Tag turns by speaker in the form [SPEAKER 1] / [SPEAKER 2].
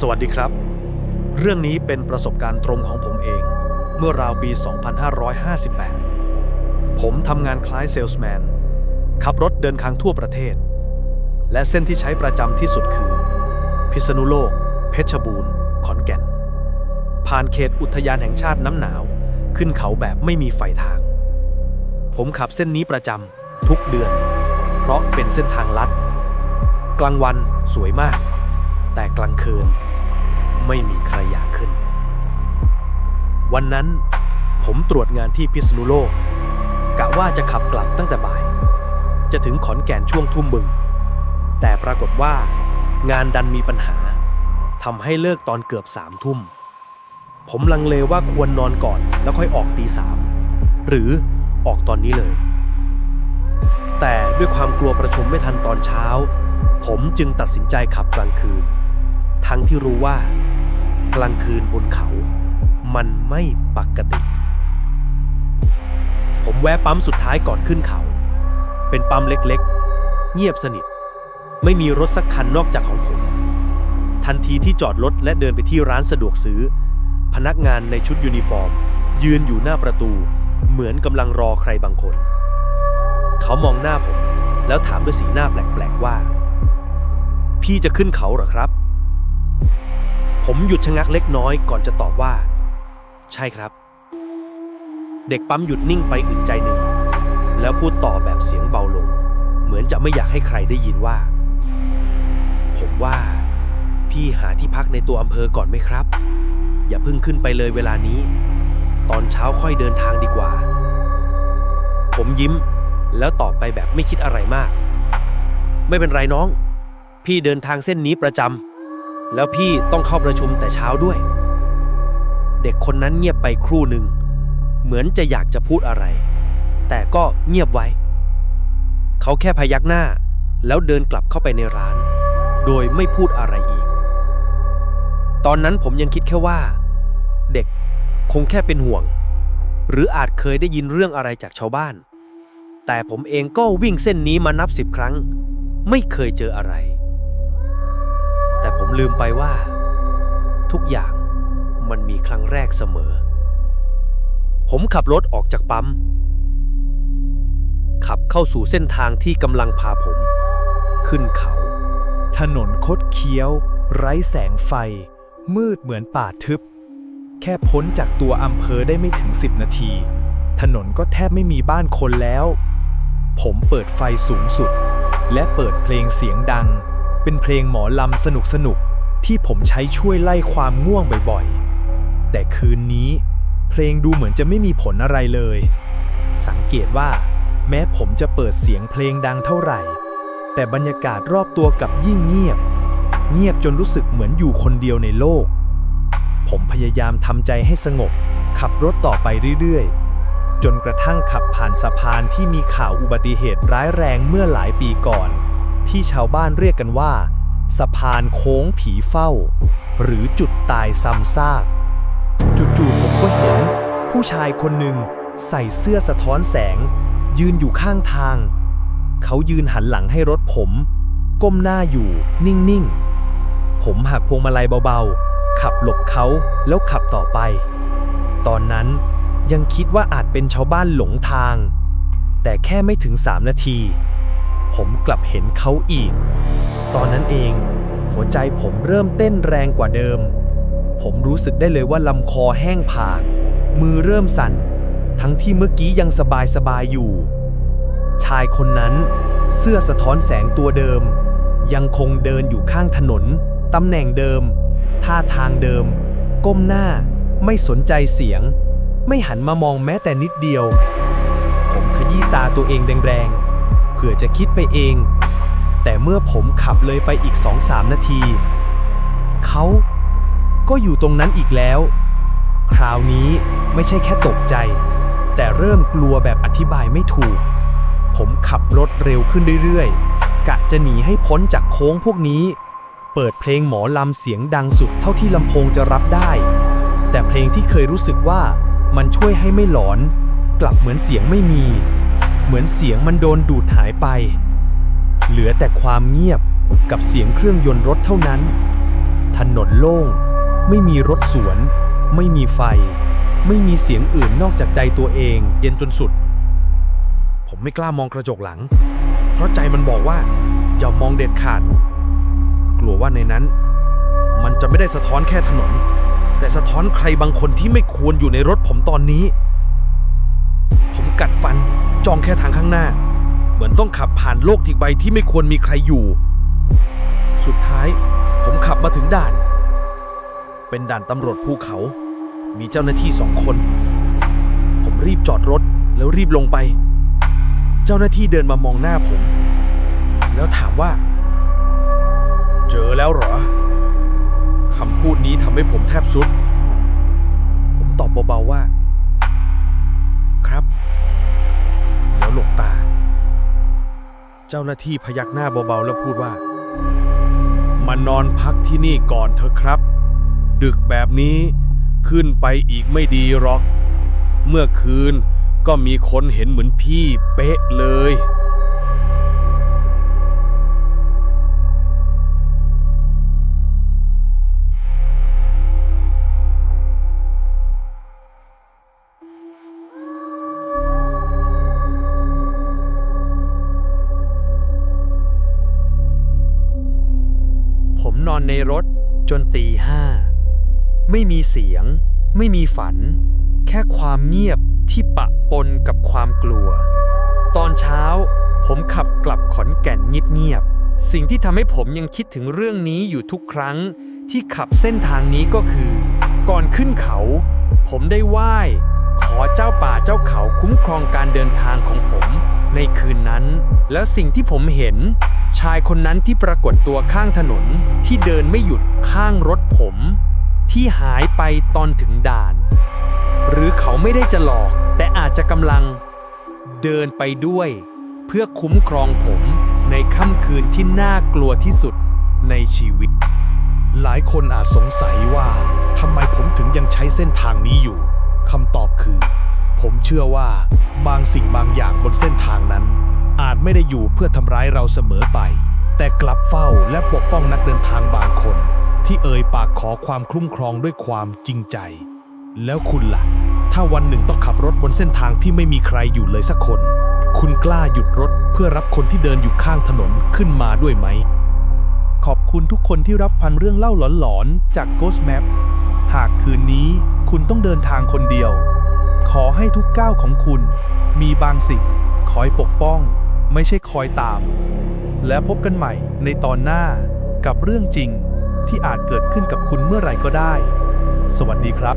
[SPEAKER 1] สวัสดีครับ เรื่องนี้เป็นประสบการณ์ตรงของผมเอง เมื่อราวปี 2558 ผมทำงานคล้ายเซลส์แมน ขับรถเดินทางทั่วประเทศ และเส้นที่ใช้ประจำที่สุดคือ พิษณุโลก เพชรบูรณ์ ขอนแก่น ผ่านเขตอุทยานแห่งชาติน้ำหนาว ขึ้นเขาแบบไม่มีไฟทาง ผมขับเส้นนี้ประจำทุกเดือน เพราะเป็นเส้นทางลัด กลางวันสวยมากแต่กลางคืน ไม่มีใครอยากขึ้น วันนั้นผมตรวจงานที่พิษณุโลกกะว่าจะขับกลับตั้งแต่บ่าย จะถึงขอนแก่นช่วงทุ่มบึง แต่ปรากฏว่างานดันมีปัญหาทำให้เลิกตอนเกือบสามทุ่ม ผมลังเลว่าควรนอนก่อนแล้วค่อยออกตีสามหรือออกตอนนี้เลย แต่ด้วยความกลัวประชุมไม่ทันตอนเช้า ผมจึงตัดสินใจขับกลางคืน ทั้งที่รู้ว่า กลางคืนบนเขา มันไม่ปกติ ผมแวะปั๊มสุดท้ายก่อนขึ้นเขา เป็นปั๊มเล็กๆ เงียบสนิท ไม่มีรถสักคันนอกจากของผม ทันทีที่จอดรถและเดินไปที่ร้านสะดวกซื้อ พนักงานในชุดยูนิฟอร์ม ยืนอยู่หน้าประตู เหมือนกำลังรอใครบางคน เขามองหน้าผม แล้วถามด้วยสีหน้าแปลกๆว่า พี่จะขึ้นเขาเหรอครับ ผมหยุดชะงักเล็กน้อยก่อนจะตอบว่า ใช่ครับ เด็กปั๊มหยุดนิ่งไปอึดใจหนึ่ง แล้วพูดต่อแบบเสียงเบาลง เหมือนจะไม่อยากให้ใครได้ยินว่า ผมว่า พี่หาที่พักในตัวอำเภอก่อนไหมครับ อย่าเพิ่งขึ้นไปเลยเวลานี้ ตอนเช้าค่อยเดินทางดีกว่า ผมยิ้มแล้วตอบไปแบบไม่คิดอะไรมาก ไม่เป็นไรน้อง พี่เดินทางเส้นนี้ประจำ แล้วพี่ต้องเข้าประชุมแต่เช้าด้วย เด็กคนนั้นเงียบไปครู่หนึ่ง เหมือนจะอยากจะพูดอะไร แต่ก็เงียบไว้ เขาแค่พยักหน้า แล้วเดินกลับเข้าไปในร้าน โดยไม่พูดอะไรอีก ตอนนั้นผมยังคิดแค่ว่า เด็กคงแค่เป็นห่วง หรืออาจเคยได้ยินเรื่องอะไรจากชาวบ้าน แต่ผมเองก็วิ่งเส้นนี้มานับสิบครั้ง ไม่เคยเจออะไร ลืมไปว่า ทุกอย่างมันมีครั้งแรกเสมอ ผมขับรถออกจากปั๊ม ขับเข้าสู่เส้นทางที่กำลังพาผม ขึ้นเขา
[SPEAKER 2] ถนนคดเคี้ยว ไร้แสงไฟ มืดเหมือนป่าทึบ แค่พ้นจากตัวอำเภอได้ไม่ถึง10นาที ถนนก็แทบไม่มีบ้านคนแล้ว ผมเปิดไฟสูงสุด และเปิดเพลงเสียงดัง เป็นเพลงหมอลำสนุกสนุกๆที่ผมใช้ช่วยไล่ความง่วงบ่อยๆ แต่คืนนี้ เพลงดูเหมือนจะไม่มีผลอะไรเลย สังเกตว่า แม้ผมจะเปิดเสียงเพลงดังเท่าไหร่ แต่บรรยากาศรอบตัวกับยิ่งเงียบ เงียบจนรู้สึกเหมือนอยู่คนเดียวในโลก ผมพยายามทำใจให้สงบ ขับรถต่อไปเรื่อยๆ จนกระทั่งขับผ่านสะพานที่มีข่าวอุบัติเหตุร้ายแรงเมื่อหลายปีก่อน ที่ชาวบ้านเรียกกันว่า สะพานโค้งผีเฝ้า หรือจุดตายซ้ำซากจู่ๆผมก็เห็น ผู้ชายคนหนึ่งใส่เสื้อสะท้อนแสง ยืนอยู่ข้างทาง เขายืนหันหลังให้รถผม ก้มหน้าอยู่ นิ่งๆ ผมหักพวงมาลัยเบาๆ ขับหลบเขาแล้วขับต่อไป ตอนนั้นยังคิดว่าอาจเป็นชาวบ้านหลงทาง แต่แค่ไม่ถึงสามนาที ผมกลับเห็นเขาอีก ตอนนั้นเอง หัวใจผมเริ่มเต้นแรงกว่าเดิม ผมรู้สึกได้เลยว่าลำคอแห้งผาก มือเริ่มสั่น ทั้งที่เมื่อกี้ยังสบายๆอยู่ ชายคนนั้น เสื้อสะท้อนแสงตัวเดิม ยังคงเดินอยู่ข้างถนน ตำแหน่งเดิม ท่าทางเดิม ก้มหน้า ไม่สนใจเสียง ไม่หันมามองแม้แต่นิดเดียว ผมขยี้ตาตัวเองแรงๆ เผื่อจะคิดไปเอง แต่เมื่อผมขับเลยไปอีกสองสามนาที เขาก็อยู่ตรงนั้นอีกแล้ว คราวนี้ไม่ใช่แค่ตกใจ แต่เริ่มกลัวแบบอธิบายไม่ถูก ผมขับรถเร็วขึ้นเรื่อยๆ กะจะหนีให้พ้นจากโค้งพวกนี้ เปิดเพลงหมอลำเสียงดังสุดเท่าที่ลำโพงจะรับได้ แต่เพลงที่เคยรู้สึกว่ามันช่วยให้ไม่หลอน กลับเหมือนเสียงไม่มี เหมือนเสียงมันโดนดูดหายไป เหลือแต่ความเงียบกับเสียงเครื่องยนต์รถเท่านั้น ถนนโล่ง ไม่มีรถสวน ไม่มีไฟ ไม่มีเสียงอื่นนอกจากใจตัวเอง
[SPEAKER 1] เย็นจนสุด ผมไม่กล้ามองกระจกหลัง เพราะใจมันบอกว่า อย่ามองเด็ดขาด กลัวว่าในนั้น มันจะไม่ได้สะท้อนแค่ถนน แต่สะท้อนใครบางคนที่ไม่ควรอยู่ในรถผมตอนนี้ ผมกัดฟัน จ้องแค่ทางข้างหน้า เหมือนต้องขับผ่านโลกที่ใบที่ไม่ควรมีใครอยู่ สุดท้าย ผมขับมาถึงด่าน เป็นด่านตำรวจภูเขา มีเจ้าหน้าที่สองคน ผมรีบจอดรถแล้วรีบลงไป เจ้าหน้าที่เดินมามองหน้าผม แล้วถามว่า เจอแล้วเหรอคำพูดนี้ทำให้ผมแทบสุด ผมตอบเบาๆว่า เจ้าหน้าที่พยักหน้าเบาๆ แล้วพูดว่า มานอนพักที่นี่ก่อนเถอะครับ ดึกแบบนี้ขึ้นไปอีกไม่ดีหรอก เมื่อคืนก็มีคนเห็นเหมือนพี่เป๊ะเลย
[SPEAKER 2] รถจนตีห้า ไม่มีเสียง ไม่มีฝัน แค่ความเงียบที่ปะปนกับความกลัว ตอนเช้า ผมขับกลับขอนแก่นเงียบๆ สิ่งที่ทำให้ผมยังคิดถึงเรื่องนี้อยู่ทุกครั้ง ที่ขับเส้นทางนี้ก็คือ ก่อนขึ้นเขา ผมได้ไหว้ ขอเจ้าป่าเจ้าเขาคุ้มครองการเดินทางของผม ในคืนนั้น แล้วสิ่งที่ผมเห็น ชายคนนั้นที่ปรากฏตัวข้างถนนที่เดินไม่หยุดข้างรถผม ที่หายไปตอนถึงด่าน หรือเขาไม่ได้จะหลอก แต่อาจจะกำลัง เดินไปด้วย เพื่อคุ้มครองผมในค่ำคืนที่น่ากลัวที่สุดในชีวิต
[SPEAKER 3] หลายคนอาจสงสัยว่าทำไมผมถึงยังใช้เส้นทางนี้อยู่คำตอบคือ ผมเชื่อว่าบางสิ่งบางอย่างบนเส้นทางนั้น อาจไม่ได้อยู่เพื่อทำร้ายเราเสมอไป แต่กลับเฝ้าและปกป้องนักเดินทางบางคน ที่เอ่ยปากขอความคุ้มครองด้วยความจริงใจ แล้วคุณล่ะ ถ้าวันหนึ่งต้องขับรถบนเส้นทางที่ไม่มีใครอยู่เลยสักคน คุณกล้าหยุดรถเพื่อรับคนที่เดินอยู่ข้างถนนขึ้นมาด้วยไหม
[SPEAKER 2] ขอบคุณทุกคนที่รับฟังเรื่องเล่าหลอนๆจาก Ghost Map หากคืนนี้คุณต้องเดินทางคนเดียว อให้ทุกก้าวของคุณ มีบางสิ่งคอยปกป้อง ไม่ใช่คอยตาม และพบกันใหม่ในตอนหน้ากับเรื่องจริงที่อาจเกิดขึ้นกับคุณเมื่อไหร่ก็ได้ สวัสดีครับ